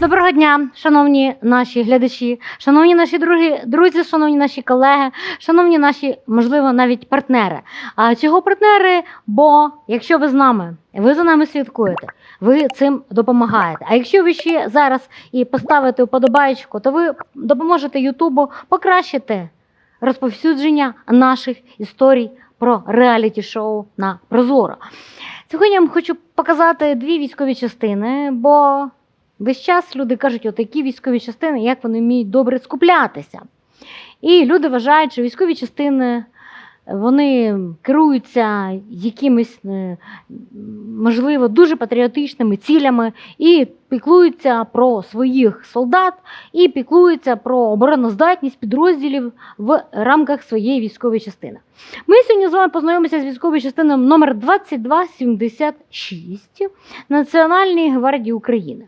Доброго дня, шановні наші глядачі, шановні наші друзі, друзі, шановні наші колеги, шановні наші, можливо, навіть партнери. А чого партнери? Бо якщо ви з нами, ви за нами слідкуєте, ви цим допомагаєте. А якщо ви ще зараз і поставите вподобаєчку, то ви допоможете Ютубу покращити розповсюдження наших історій про реаліті-шоу на Прозоро. Сьогодні я вам хочу показати дві військові частини, бо Весь час люди кажуть, от які військові частини, як вони вміють добре скуплятися. І люди вважають, що військові частини вони керуються якимись, е, можливо, дуже патріотичними цілями і піклуються про своїх солдат, і піклуються про обороноздатність підрозділів в рамках своєї військової частини. Ми сьогодні з вами познайомимося з військовою частиною номер 2276 Національної гвардії України.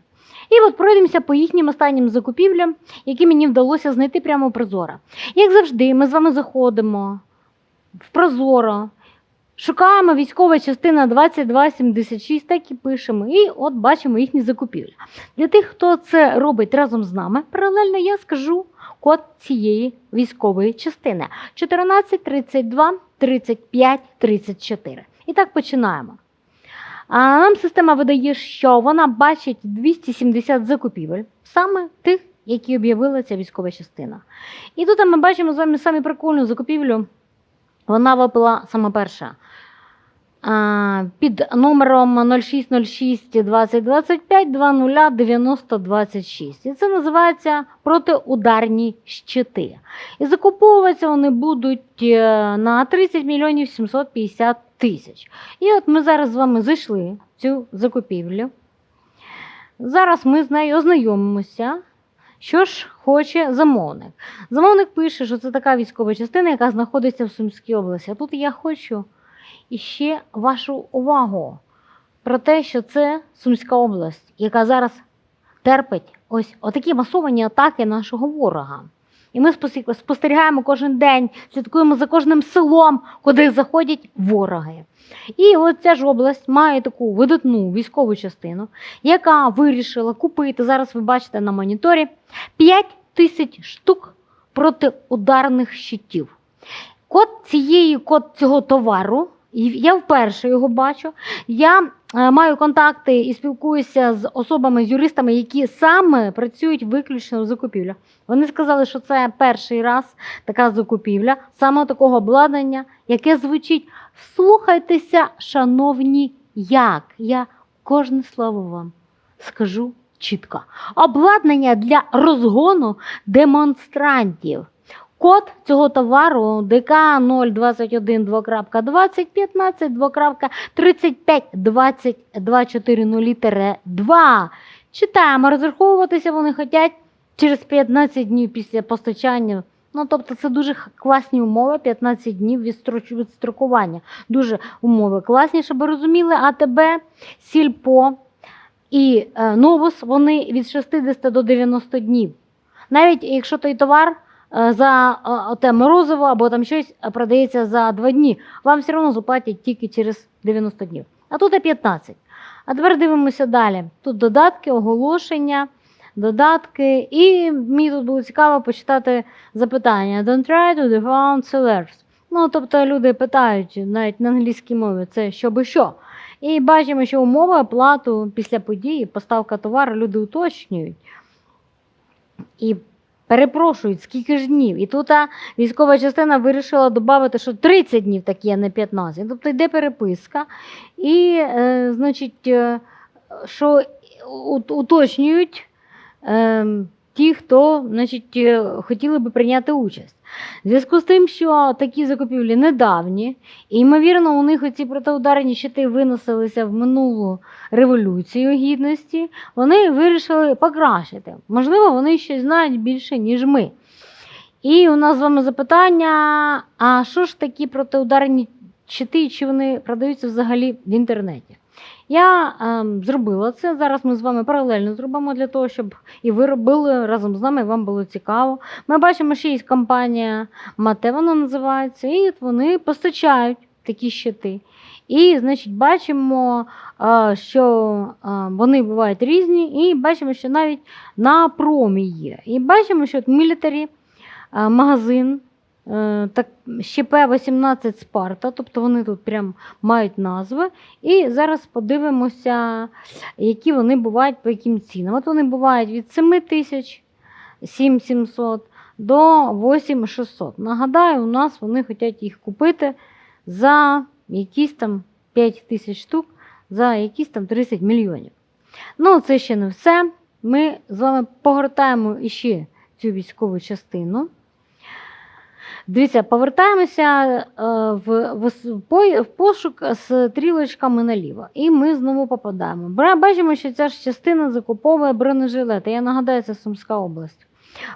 І от пройдемося по їхнім останнім закупівлям, які мені вдалося знайти прямо у Прозоро. Як завжди, ми з вами заходимо в Прозоро, шукаємо військова частина 2276, так і пишемо, і от бачимо їхні закупівлі. Для тих, хто це робить разом з нами, паралельно я скажу код цієї військової частини 14 32 35 34. І так починаємо. А нам система видає, що вона бачить 270 закупівель, саме тих, які об'явила ця військова частина. І тут ми бачимо з вами самі прикольну закупівлю. Вона випила саме перша. Під номером 0606 2025 209026. І це називається протиударні щити. І закуповуватися вони будуть е, на 30 мільйонів 750 тисяч. І от ми зараз з вами зайшли в цю закупівлю. Зараз ми з нею ознайомимося. Що ж хоче замовник? Замовник пише, що це така військова частина, яка знаходиться в Сумській області. А тут я хочу іще вашу увагу про те, що це Сумська область, яка зараз терпить ось отакі масовані атаки нашого ворога. І ми спостерігаємо кожен день, слідкуємо за кожним селом, куди заходять вороги. І от ця ж область має таку видатну військову частину, яка вирішила купити, зараз ви бачите на моніторі, 5 тисяч штук протиударних щитів. Код цієї код цього товару, я вперше його бачу. Я е, маю контакти і спілкуюся з особами, з юристами, які саме працюють виключно в закупівлях. Вони сказали, що це перший раз така закупівля, саме такого обладнання, яке звучить Вслухайтеся, шановні, як я кожне слово вам скажу чітко. Обладнання для розгону демонстрантів. Код цього товару ДК 021 2.20 15 2.35 20 240 2. Читаємо, розраховуватися вони хочуть через 15 днів після постачання. Ну, тобто це дуже класні умови, 15 днів відстроч- відстрокування. Дуже умови класні, щоб ви розуміли. АТБ, Сільпо і е, Новус вони від 60 до 90 днів. Навіть якщо той товар за е, оте морозиво або там щось е, продається за 2 дні, вам все одно заплатять тільки через 90 днів. А тут і 15. А тепер дивимося далі. Тут додатки, оголошення, додатки. І мені тут було цікаво почитати запитання. Don't try to define sellers. Ну, тобто люди питають навіть на англійській мові, це що би що. І бачимо, що умови оплату після події, поставка товару люди уточнюють. І перепрошують, скільки ж днів. І тут а, військова частина вирішила додати, що 30 днів такі, а не 15. Тобто йде переписка. І, е, значить, е, що уточнюють е, ті, хто значить, е, хотіли би прийняти участь. В зв'язку з тим, що такі закупівлі недавні, і, ймовірно, у них оці протиударні щити виносилися в минулу революцію гідності, вони вирішили покращити. Можливо, вони щось знають більше, ніж ми. І у нас з вами запитання: а що ж такі протиударні щити, чи вони продаються взагалі в інтернеті? Я ем, зробила це. Зараз ми з вами паралельно зробимо для того, щоб і ви робили разом з нами, і вам було цікаво. Ми бачимо, що є компанія Мате, вона називається, і вони постачають такі щити. І, значить, бачимо, а, що а, вони бувають різні, і бачимо, що навіть на промі є. І бачимо, що мілітарі а, магазин. Е, Так, ще П-18 Спарта, тобто вони тут прям мають назви. І зараз подивимося, які вони бувають по яким цінам. От вони бувають від 7 тисяч 7700 до 8600. Нагадаю, у нас вони хочуть їх купити за якісь там 5 тисяч штук, за якісь там 30 мільйонів. Ну, це ще не все. Ми з вами погортаємо іще цю військову частину. Дивіться, повертаємося е, в, в, пошук з стрілочками наліво. І ми знову попадаємо. Бачимо, що ця ж частина закуповує бронежилети. Я нагадаю, це Сумська область.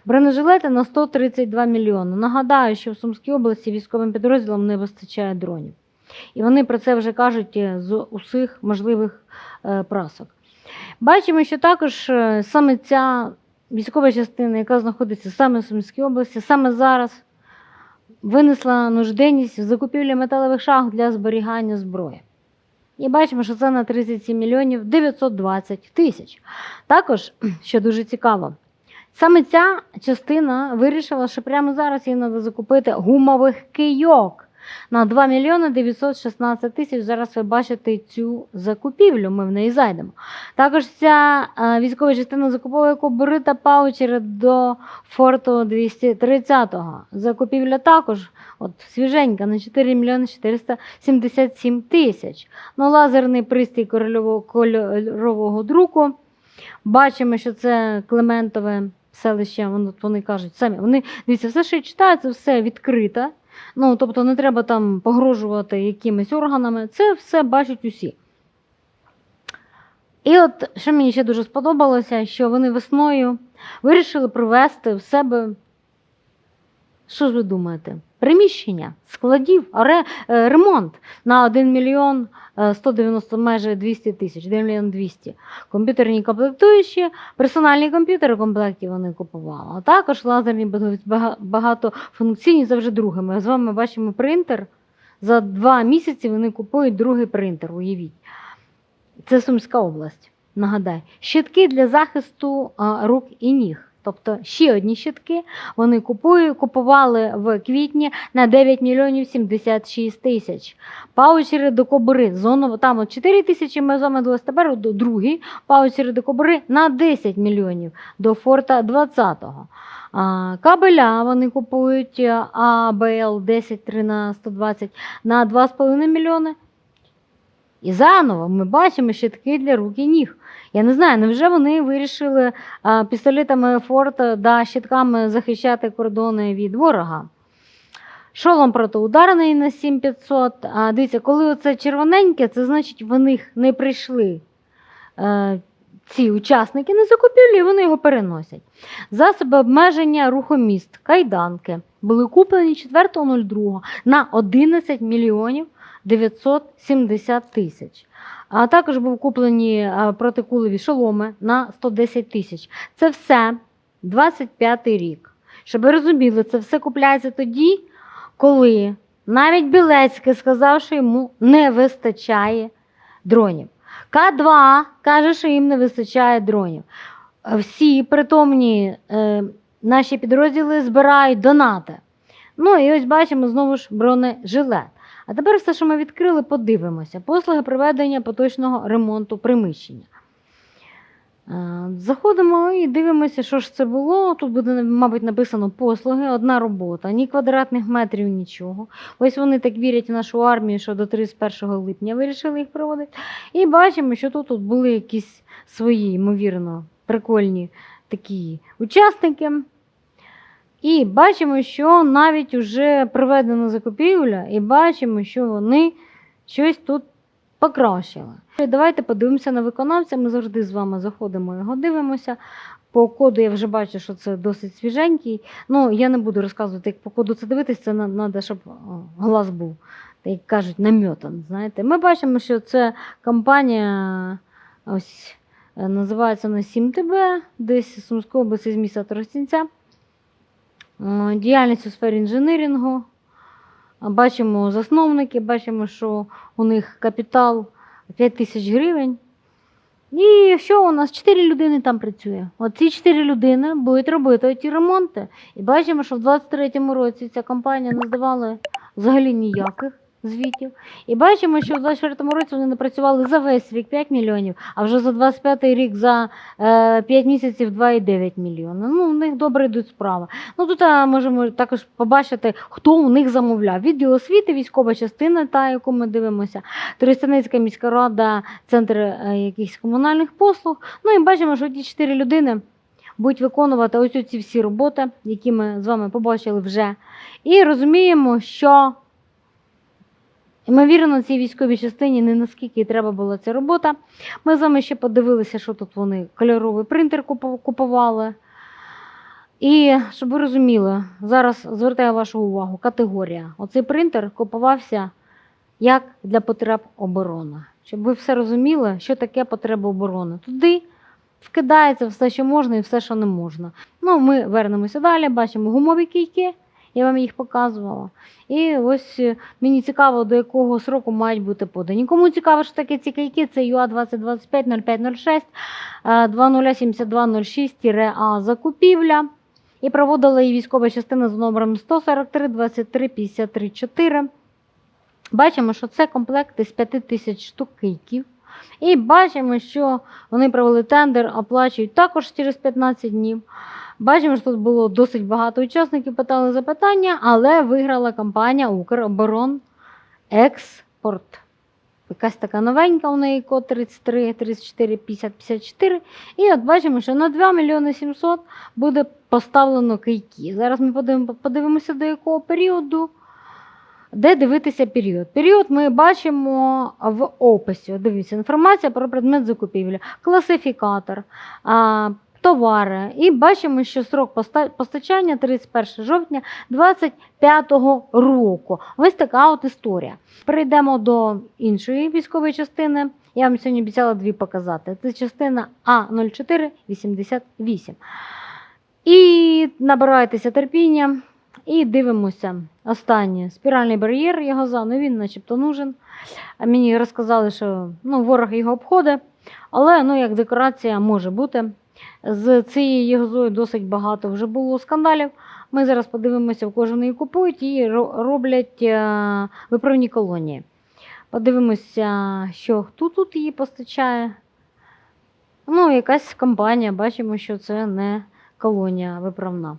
Бронежилети на 132 мільйони. Нагадаю, що в Сумській області військовим підрозділам не вистачає дронів. І вони про це вже кажуть е, з усіх можливих е, прасок. Бачимо, що також саме ця військова частина, яка знаходиться саме в Сумській області, саме зараз винесла нужденність в закупівлі металевих шахт для зберігання зброї. І бачимо, що це на 37 мільйонів 920 тисяч. Також, що дуже цікаво, саме ця частина вирішила, що прямо зараз їй треба закупити гумових кийок на 2 мільйони 916 тисяч. Зараз ви бачите цю закупівлю, ми в неї зайдемо. Також ця е, військова частина закуповує кобури та паучери до форту 230-го. Закупівля також от, свіженька на 4 мільйони 477 тисяч. Ну, лазерний пристрій кольорового, друку. Бачимо, що це Клементове селище, вони, кажуть самі. Вони, дивіться, все, що я читаю, це все відкрите. Ну, тобто не треба там погрожувати якимись органами. Це все бачать усі. І от що мені ще дуже сподобалося, що вони весною вирішили провести в себе. Що ж ви думаєте? Приміщення, складів, ре, е, ремонт на 1 мільйон е, 190 майже 200 тисяч, 1 мільйон 200. Комп'ютерні комплектуючі, персональні комп'ютери комплекті вони купували. А також лазерні бага- бага- багатофункційні завжди друге. Ми з вами бачимо принтер. За два місяці вони купують другий принтер, уявіть. Це Сумська область, нагадаю. Щитки для захисту рук і ніг. Тобто ще одні щитки вони купують, купували в квітні на 9 мільйонів 76 тисяч. Паучери до кобури. Зоново, там от 4 тисячі ми з вами тепер другий паучери до кобури на 10 мільйонів до форта 20-го. А, кабеля вони купують АБЛ 10 3 на 120 на 2,5 мільйони. І заново ми бачимо щитки для рук і ніг. Я не знаю, невже вони вирішили а, пістолетами Форта да щитками захищати кордони від ворога? Шолом протиударний на 7500. А дивіться, коли оце червоненьке, це значить в них не прийшли е, ці учасники на закупівлю, і вони його переносять. Засоби обмеження рухоміст, кайданки були куплені 4.02 на 11 мільйонів 970 тисяч. А також був куплені протикулеві шоломи на 110 тисяч. Це все 25 рік. Щоб ви розуміли, це все купляється тоді, коли навіть Білецький сказав, що йому не вистачає дронів. К2 каже, що їм не вистачає дронів. Всі притомні е, наші підрозділи збирають донати. Ну і ось бачимо знову ж бронежилет. А тепер все, що ми відкрили, подивимося. Послуги проведення поточного ремонту приміщення. Е, Заходимо і дивимося, що ж це було. Тут буде, мабуть, написано послуги, одна робота, ні квадратних метрів, нічого. Ось вони так вірять в нашу армію, що до 31 липня вирішили їх проводити. І бачимо, що тут, тут були якісь свої, ймовірно, прикольні такі учасники. І бачимо, що навіть вже проведена закупівля, і бачимо, що вони щось тут покращили. Давайте подивимося на виконавця. Ми завжди з вами заходимо його дивимося. По коду я вже бачу, що це досить свіженький. Ну, я не буду розказувати, як по коду це дивитися, це треба, щоб глаз був як кажуть, намьотан. Знаєте. Ми бачимо, що це компанія ось називається вона 7ТБ, десь з Сумської області з міста Тростянця. Діяльність у сфері інженерінгу. Бачимо засновники, бачимо, що у них капітал 5 тисяч гривень. І що у нас? Чотири людини там працює. От ці чотири людини будуть робити ті ремонти. І бачимо, що в 23-му році ця компанія не здавала взагалі ніяких звітів. І бачимо, що в 24-му році вони напрацювали за весь рік 5 мільйонів, а вже за 25-й рік за е, 5 місяців 2,9 мільйона. Ну, у них добре йдуть справи. Ну тут а, можемо також побачити, хто у них замовляв. Відділ освіти, військова частина, та яку ми дивимося, Тростянецька міська рада, центр е, якихось комунальних послуг. Ну і бачимо, що ті чотири людини будуть виконувати ось ці всі роботи, які ми з вами побачили вже. І розуміємо, що Ймовірно, цій військовій частині не наскільки треба була ця робота. Ми з вами ще подивилися, що тут вони кольоровий принтер купували. І щоб ви розуміли, зараз звертаю вашу увагу, категорія. Оцей принтер купувався як для потреб оборони. Щоб ви все розуміли, що таке потреба оборони. Туди вкидається все, що можна, і все, що не можна. Ну, ми вернемося далі, бачимо гумові кійки, я вам їх показувала. І ось е, мені цікаво, до якого сроку мають бути подані. Кому цікаво, що таке ці кийки, це ЮА 2025 0506 е, 2076-А закупівля. І проводила її військова частина з номером 143 23 53 4. Бачимо, що це комплект із 5 тисяч штук кийків. І бачимо, що вони провели тендер, оплачують також через 15 днів. Бачимо, що тут було досить багато учасників, питали запитання, але виграла компанія Укроборон Експорт. Якась така новенька, у неї код 33, 34, 50, 54. І от бачимо, що на 2 мільйони 700 буде поставлено кийки. Зараз ми подивимося, до якого періоду. Де дивитися період? Період ми бачимо в описі. Дивіться, інформація про предмет закупівлі, класифікатор, товари. І бачимо, що срок постачання 31 жовтня 2025 року. Ось така от історія. Перейдемо до іншої військової частини. Я вам сьогодні обіцяла дві показати. Це частина А0488. І набирайтеся терпіння. І дивимося останнє. Спіральний бар'єр я газав, ну він начебто нужен. Мені розказали, що ну, ворог його обходить, але ну, як декорація може бути. З цією газою досить багато вже було скандалів. Ми зараз подивимося, в ж її купують і роблять е, виправні колонії. Подивимося, що хто тут її постачає. Ну, якась компанія, бачимо, що це не колонія виправна.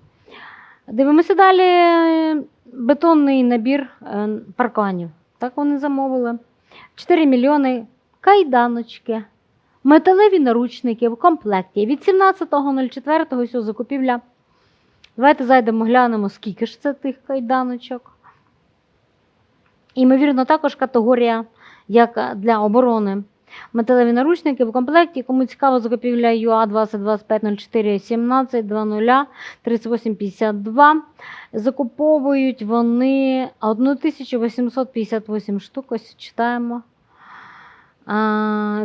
Дивимося далі. Бетонний набір е, парканів. Так вони замовили. 4 мільйони кайданочки, металеві наручники в комплекті. Від 17.04 ось закупівля. Давайте зайдемо, глянемо, скільки ж це тих кайданочок. Ймовірно, також категорія, як для оборони. Металеві наручники в комплекті. Кому цікаво, закупівля ЮА 202504 17 00 3852. Закуповують вони 1858 штук, ось читаємо.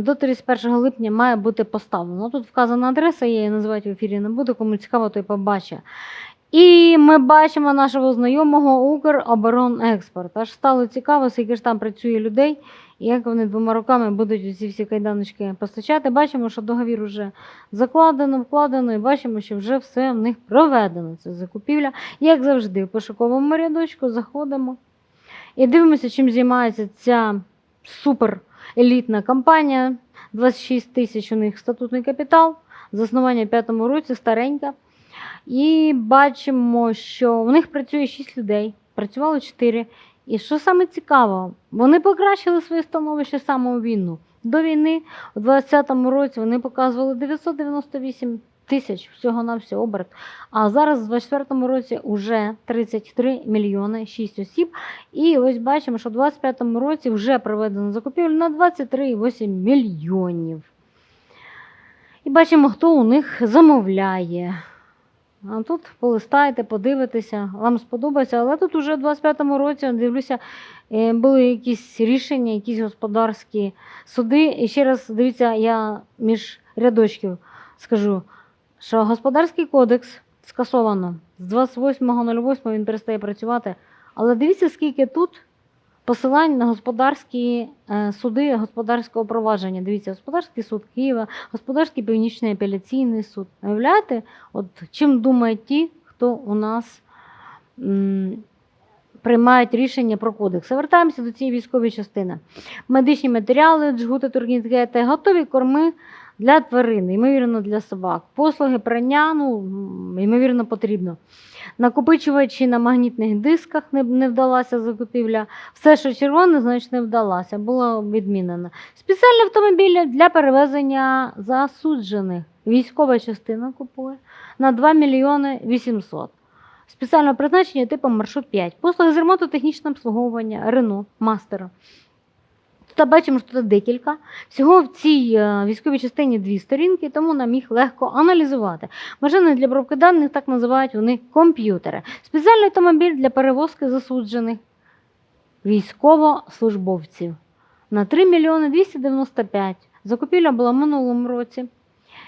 До 31 липня має бути поставлено. Тут вказана адреса, я її називати в ефірі не буду, кому цікаво, той побачить. І ми бачимо нашого знайомого Укроборонекспорт. Аж стало цікаво, скільки ж там працює людей, і як вони двома руками будуть ці всі кайданочки постачати. Бачимо, що договір вже закладено, вкладено, і бачимо, що вже все в них проведено. Це закупівля. Як завжди, в пошуковому рядочку заходимо і дивимося, чим займається ця супер елітна компанія. 26 тисяч у них статутний капітал. Заснування в п'ятому році старенька. І бачимо, що у них працює 6 людей, працювало 4. І що саме цікаво, вони покращили своє становище саме у війну. До війни у 2020 році вони показували 998 тисяч всього на всього оберт. А зараз у 2024 році вже 33 мільйони 6 осіб. І ось бачимо, що у 2025 році вже проведено закупівлю на 23,8 мільйонів. І бачимо, хто у них замовляє. А тут полистайте, подивитеся, вам сподобається. Але тут уже в 25-му році дивлюся, е, були якісь рішення, якісь господарські суди. І ще раз дивіться, я між рядочків скажу, що господарський кодекс скасовано. З 28.08 він перестає працювати. Але дивіться, скільки тут посилань на господарські е, суди господарського провадження. Дивіться, господарський суд Києва, господарський північний апеляційний суд. Уявляєте, от чим думають ті, хто у нас м, приймають рішення про кодекс. Вертаємося до цієї військової частини. Медичні матеріали, джгути, турнікети, готові корми для тварин, ймовірно, для собак. Послуги прання, ну, ймовірно, потрібно. Накопичувачі на магнітних дисках не, не вдалася закупівля. Все, що червоне, значить не вдалося, було відмінено. Спеціальні автомобілі для перевезення засуджених. Військова частина купує на 2 мільйони 800. Спеціальне призначення типу маршрут 5. Послуги з ремонту технічного обслуговування Рено, мастера. Тут бачимо, що тут декілька. Всього в цій е, військовій частині дві сторінки, тому нам їх легко аналізувати. Машини для пробки даних так називають вони комп'ютери. Спеціальний автомобіль для перевозки засуджених військовослужбовців на 3 мільйони 295. Закупівля була в минулому році.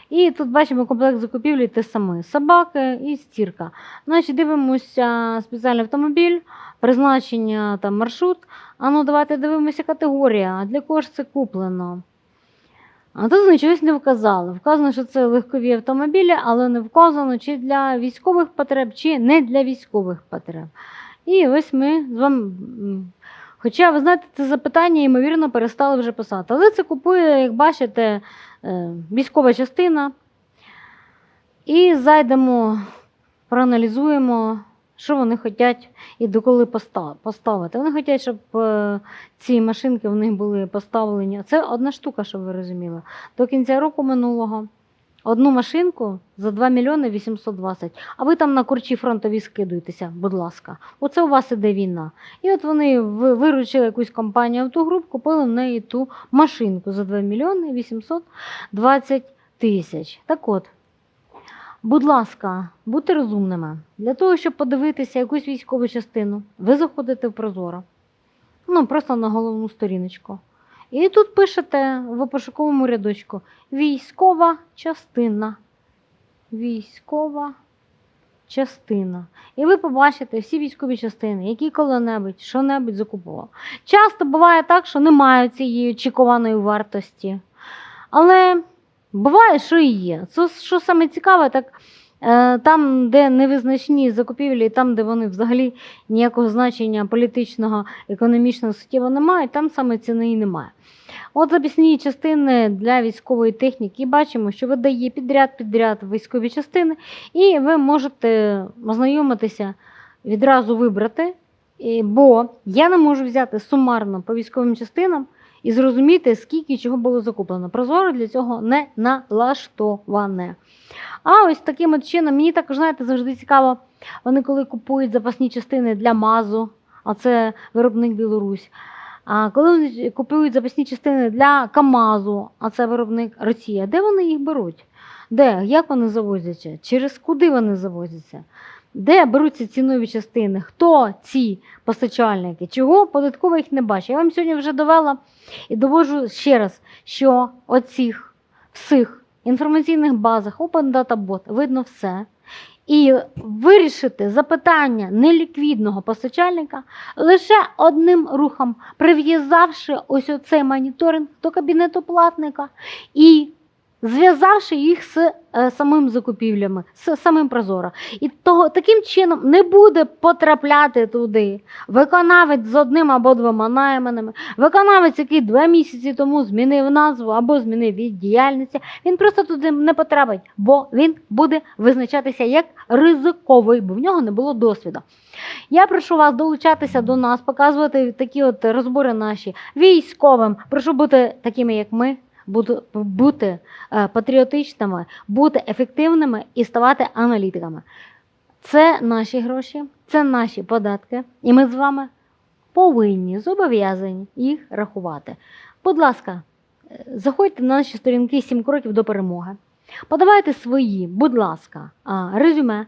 І тут бачимо комплект закупівлі те саме: собаки і стірка. Значить, дивимося спеціальний автомобіль, призначення там маршрут. А ну давайте дивимося категорія. Для кого ж це куплено? А тут нічогось не вказали. Вказано, що це легкові автомобілі, але не вказано, чи для військових потреб, чи не для військових потреб. І ось ми з вами. Хоча, ви знаєте, це запитання, ймовірно, перестали вже писати. Але це купує, як бачите, е, військова частина. І зайдемо, проаналізуємо, що вони хочуть і доколи поставити. Вони хочуть, щоб е, ці машинки в них були поставлені. Це одна штука, щоб ви розуміли. До кінця року минулого одну машинку за 2 мільйони 820. А ви там на курчі фронтові скидуєтеся, будь ласка. Оце у вас іде війна. І от вони виручили якусь компанію автогруп, купили в неї ту машинку за 2 мільйони 820 тисяч. Так от. Будь ласка, будьте розумними. Для того, щоб подивитися якусь військову частину, ви заходите в Прозоро. Ну, просто на головну сторіночку. І тут пишете в пошуковому рядочку військова частина. Військова частина. І ви побачите всі військові частини, які коли-небудь, що-небудь закупував. Часто буває так, що немає цієї очікуваної вартості. Але буває, що і є. Це що саме цікаве, так там, де невизначні закупівлі, там, де вони взагалі ніякого значення політичного, економічного суттєво не мають, там саме ціни і немає. От записні частини для військової техніки бачимо, що видає підряд підряд військові частини, і ви можете ознайомитися, відразу вибрати, бо я не можу взяти сумарно по військовим частинам і зрозуміти, скільки чого було закуплено. Прозоро для цього не налаштоване. А ось таким от чином, мені також, знаєте, завжди цікаво, вони коли купують запасні частини для МАЗу, а це виробник Білорусь. А коли вони купують запасні частини для КАМАЗу, а це виробник Росія, де вони їх беруть? Де? Як вони завозяться? Через куди вони завозяться? Де беруться ці нові частини? Хто ці постачальники? Чого податкова їх не бачить? Я вам сьогодні вже довела і доводжу ще раз, що оцих всіх інформаційних базах Open Data Bot видно все. І вирішити запитання неліквідного постачальника лише одним рухом, прив'язавши ось оцей моніторинг до кабінету платника і зв'язавши їх з е, самим закупівлями, з самим Прозоро. І того, таким чином не буде потрапляти туди виконавець з одним або двома найманими, виконавець, який два місяці тому змінив назву або змінив від діяльності, він просто туди не потрапить, бо він буде визначатися як ризиковий, бо в нього не було досвіду. Я прошу вас долучатися до нас, показувати такі от розбори наші військовим. Прошу бути такими, як ми, бути, е, патріотичними, бути ефективними і ставати аналітиками. Це наші гроші, це наші податки, і ми з вами повинні зобов'язані їх рахувати. Будь ласка, е, заходьте на наші сторінки 7 кроків до перемоги. Подавайте свої, будь ласка, резюме.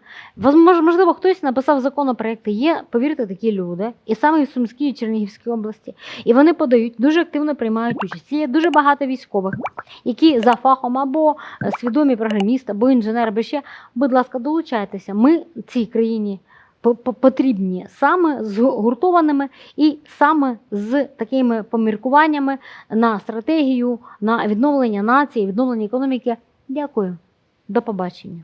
Можливо, хтось написав законопроекти. Є, повірте, такі люди, і саме в Сумській і Чернігівській області. І вони подають, дуже активно приймають участь. Є дуже багато військових, які за фахом або е, свідомі програмісти, або інженери, або ще. Будь ласка, долучайтеся. Ми цій країні по- по- потрібні саме з гуртованими і саме з такими поміркуваннями на стратегію, на відновлення нації, відновлення економіки. Дякую, до побачення.